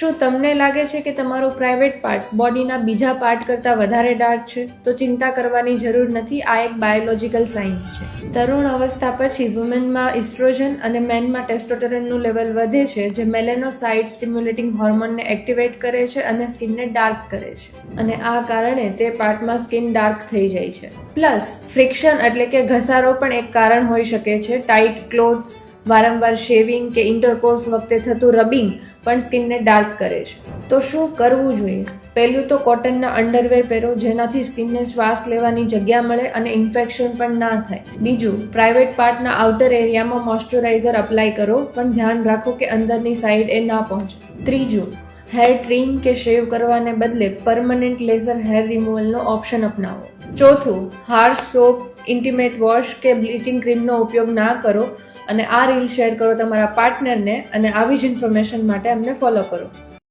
શું તમને લાગે છે કે તમારો પ્રાઇવેટ પાર્ટ બોડીના બીજા પાર્ટ કરતાં વધારે ડાર્ક છે? તો ચિંતા કરવાની જરૂર નથી. આ એક બાયોલોજિકલ સાયન્સ છે. તરુણ અવસ્થા પછી વુમેનમાં ઇસ્ટ્રોજન અને મેનમાં ટેસ્ટોસ્ટેરોનનું લેવલ વધે છે, જે મેલેનોસાઇડ સ્ટિમ્યુલેટિંગ હોર્મોનને એક્ટિવેટ કરે છે અને સ્કિનને ડાર્ક કરે છે. અને આ કારણે તે પાર્ટમાં સ્કિન ડાર્ક થઈ જાય છે. પ્લસ ફ્રિક્શન એટલે કે ઘસારો પણ એક કારણ હોઈ શકે છે. ટાઇટ ક્લોથ્સ વારંવાર શેવિંગ કે ઇન્ટરકોર્સ વખતે થતું રબિંગ પણ સ્કિનને ડાર્ક કરે છે. તો શું કરવું જોઈએ? પહેલું તો કોટનના અંડરવેર પહેરો, જેનાથી સ્કિનને શ્વાસ લેવાની જગ્યા મળે અને ઇન્ફેક્શન પણ ના થાય. બીજું પ્રાઇવેટ પાર્ટના આઉટર એરિયામાં મોઇસ્ચરાઇઝર અપ્લાય કરો, પણ ધ્યાન રાખો કે અંદરની સાઈડ એ ના પહોંચે. ત્રીજું હેર ટ્રીમ કે શેવ કરવાને બદલે પરમનન્ટ લેઝર હેર રિમૂવલનો ઓપ્શન અપનાવો. ચોથું હાર્શ સોપ ઇન્ટિમેટ વોશ કે બ્લીચિંગ ક્રીમનો ઉપયોગ ના કરો અને આ રીલ શેર કરો તમારા પાર્ટનરને અને આવી જ ઇન્ફોર્મેશન માટે અમને ફોલો કરો.